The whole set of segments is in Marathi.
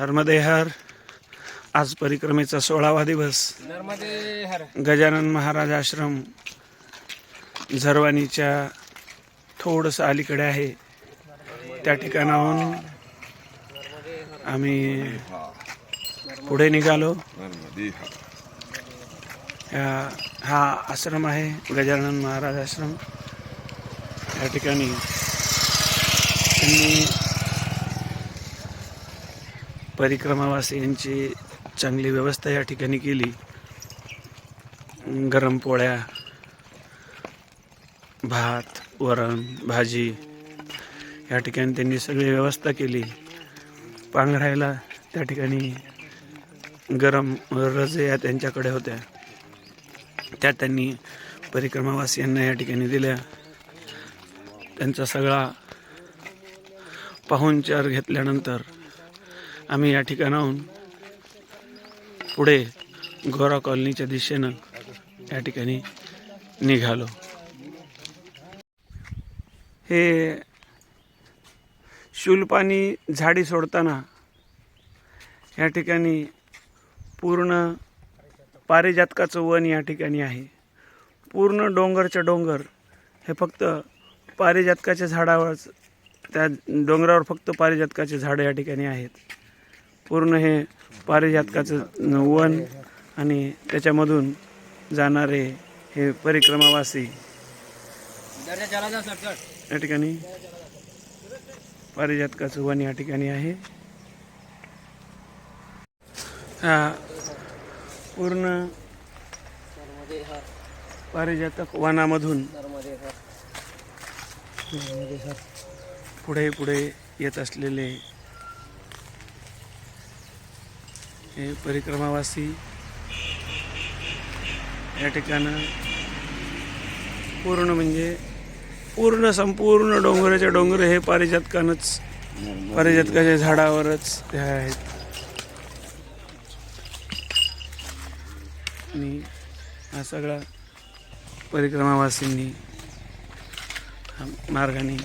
नर्मदे हर आज परिक्रमेचा सोळावा दिवस. गजानन महाराज आश्रम झरवानीच्या थोडंसं अलीकडे आहे. त्या ठिकाणाहून आम्ही पुढे निघालो. हा आश्रम आहे गजानन महाराज आश्रम. या ठिकाणी त्यांनी परिक्रमावासियांची चांगली व्यवस्था या ठिकाणी केली. गरम पोळ्या भात वरण भाजी या ठिकाणी त्यांनी सगळी व्यवस्था केली. पांघरायला त्या ठिकाणी गरम रजया त्यांच्याकडे होत्या. त्या त्यांनी परिक्रमावासियांना या ठिकाणी दिल्या. त्यांचा सगळा पाहुणचार घेतल्यानंतर आम्ही या ठिकाणाहून पुढे गोरा कॉलनीच्या दिशेनं या ठिकाणी निघालो. हे शूलपाणी झाडी सोडताना या ठिकाणी पूर्ण पारिजातकाचं वन या ठिकाणी आहे. पूर्ण डोंगरच्या डोंगर हे फक्त पारिजातकाच्या झाडावर त्या डोंगरावर फक्त पारिजातकाचे झाडं या ठिकाणी आहेत. पूर्ण हे पारिजातकाचं वन आणि त्याच्यामधून जाणारे हे परिक्रमावासी. या ठिकाणी पारिजातकाचं वन या ठिकाणी आहे. हा पूर्ण पारिजातक वनामधून पुढे पुढे येत असलेले हे परिक्रमावासी या ठिकाणं पूर्ण म्हणजे पूर्ण संपूर्ण डोंगराच्या डोंगर हे पारिजातकानंच पारिजातकाच्या झाडावरच ह्या आहेत. आणि हा सगळा परिक्रमावासींनी मार्गाने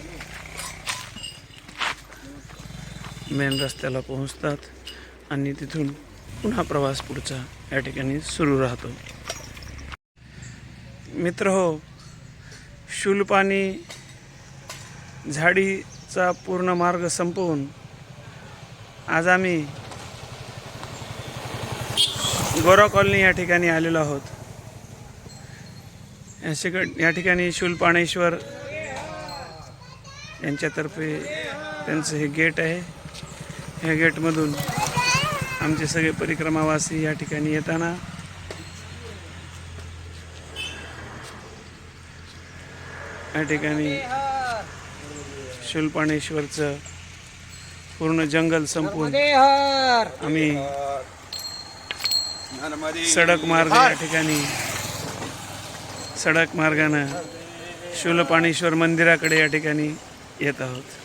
मेन रस्त्याला पोहोचतात आणि तिथून पुन्हा प्रवास पुढचा या ठिकाणी सुरू राहतो. मित्र हो शूलपाणी झाडीचा पूर्ण मार्ग संपवून आज आम्ही गोरा कॉलनी या ठिकाणी आलेलो आहोत. या या ठिकाणी शूलपाणेश्वर यांच्यातर्फे त्यांचं हे गेट आहे. ह्या गेटमधून आमचे सगळे परिक्रमावासी या ठिकाणी येताना. या ठिकाणी शूलपाणेश्वरचं पूर्ण जंगल संपून आम्ही सडक मार्ग या ठिकाणी सडक मार्गानं शूलपाणेश्वर मंदिराकडे या ठिकाणी येत आहोत.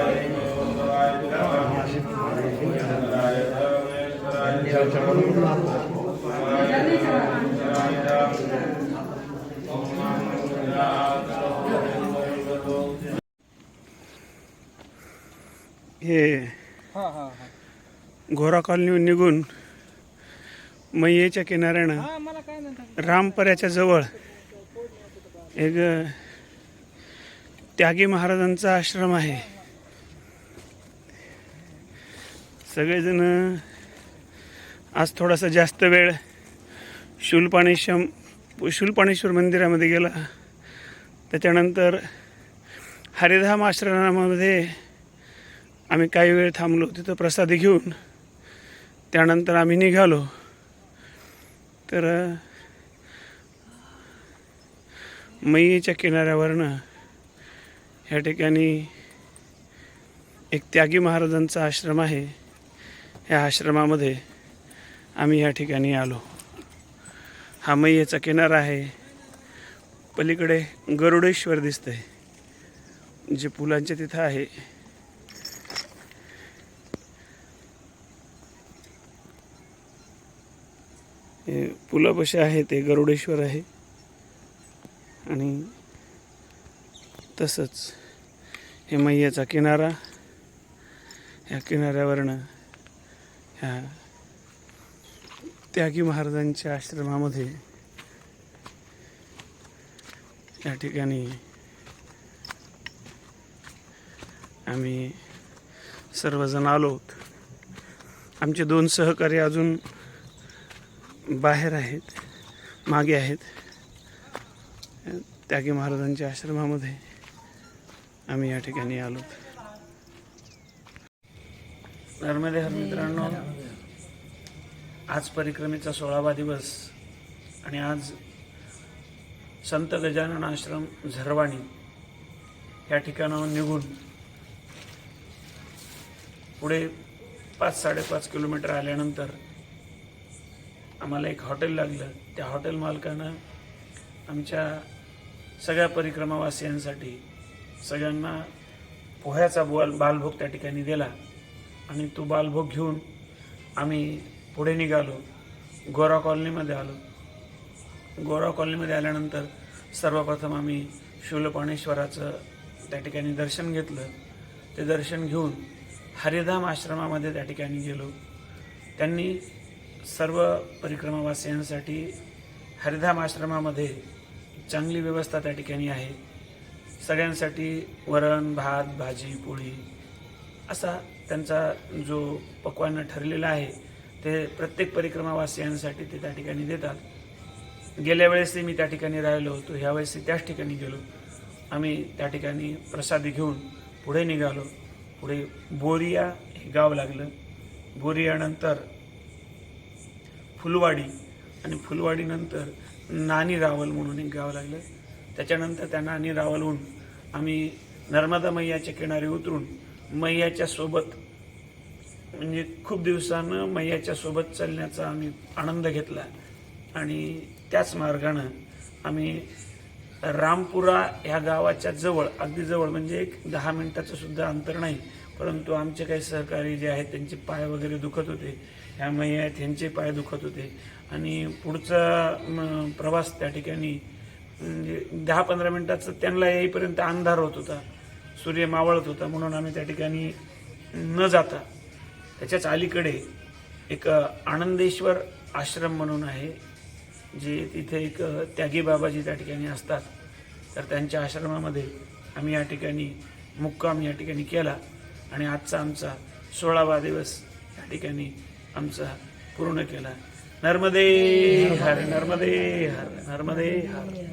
हे घोरा कॉलनीहून निघून मैयेच्या किनाऱ्यानं रामपऱ्याच्या जवळ एक त्यागी महाराजांचा आश्रम आहे. सगळेजण आज थोडासा जास्त वेळ शूलपाणेश्वम शूलपाणेश्वर मंदिरामध्ये गेला. त्याच्यानंतर हरिधाम आश्रमामध्ये आम्ही काही वेळ थांबलो तिथं प्रसाद घेऊन. त्यानंतर आम्ही निघालो. तर अ, मैयेच्या किनाऱ्यावरनं ह्या ठिकाणी एक त्यागी महाराजांचा आश्रम आहे. ह्या आश्रमामध्ये आम्ही या ठिकाणी आलो. हा मैयाचा किनारा आहे. पलीकडे गरुडेश्वर दिसतंय जे पुलांच्या तिथं आहे. हे पुलापाशी आहे ते गरुडेश्वर आहे. आणि तसंच हे मैयाचा किनारा ह्या किनाऱ्यावरनं ह्या त्यागी महाराजांच्या आश्रमामध्ये या ठिकाणी आम्ही सर्वजण आलो आमचे दोन सहकारी अजून बाहेर आहेत मागे आहेत. त्यागी महाराजांच्या आश्रमामध्ये आम्ही या ठिकाणी आलो धर्मदे हर मित्रांनो आज परिक्रमेचा सोळावा दिवस आणि आज संत गजानन आश्रम झरवाणी या ठिकाणाहून निघून पुढे पाच साडेपाच किलोमीटर आल्यानंतर आम्हाला एक हॉटेल लागलं. त्या हॉटेल मालकानं आमच्या सगळ्या परिक्रमावासियांसाठी सगळ्यांना पोह्याचा बाल बालभोग त्या ठिकाणी दिला आणि तो बालभोग घेऊन आम्ही पुढे निघालो. गोरा कॉलनीमध्ये आलो. गोरा कॉलनीमध्ये आल्यानंतर सर्वप्रथम आम्ही शूलपाणेश्वराचं त्या ठिकाणी दर्शन घेतलं. ते दर्शन घेऊन हरिधाम आश्रमामध्ये त्या ठिकाणी गेलो. त्यांनी सर्व परिक्रमावासियांसाठी हरिधाम आश्रमामध्ये चांगली व्यवस्था त्या ठिकाणी आहे. सगळ्यांसाठी वरण भात भाजी पोळी असा त्यांचा जो पक्वानं ठरलेला आहे ते प्रत्येक परिक्रमावासियांसाठी ते त्या ठिकाणी देतात. गेल्या वेळेसही मी त्या ठिकाणी राहिलो होतो ह्यावेळेसही त्याच ठिकाणी गेलो. आम्ही त्या ठिकाणी प्रसादी घेऊन पुढे निघालो. पुढे बोरिया हे गाव लागलं. बोरियानंतर फुलवाडी आणि फुलवाडीनंतर नानी रावल म्हणून एक गाव लागलं. त्याच्यानंतर त्या नानी रावलहून आम्ही नर्मदा मैयाच्या किनारी उतरून मैयाच्या सोबत म्हणजे खूप दिवसानं मैयाच्या सोबत चालण्याचा आम्ही आनंद घेतला. आणि त्याच मार्गानं आम्ही रामपुरा ह्या गावाच्या जवळ अगदी जवळ म्हणजे एक दहा मिनटाचं सुद्धा अंतर नाही परंतु आमचे काही सहकारी जे आहेत त्यांचे पाय वगैरे दुखत होते. ह्या मैया त्यांचे पाय दुखत होते. आणि पुढचा प्रवास त्या ठिकाणी म्हणजे दहा पंधरा मिनटाचं त्यांना येईपर्यंत अंधार होत होता. सूर्य मावळत होता म्हणून आम्ही त्या ठिकाणी न जाता त्याच्याच अलीकडे एक आनंदेश्वर आश्रम म्हणून आहे जे तिथे एक त्यागी बाबाजी त्या ठिकाणी असतात. तर त्यांच्या आश्रमामध्ये आम्ही या ठिकाणी मुक्काम या ठिकाणी केला. आणि आजचा आमचा सोळावा दिवस या ठिकाणी आमचा पूर्ण केला. नर्मदे हर नर्मदे हर नर्मदे हर.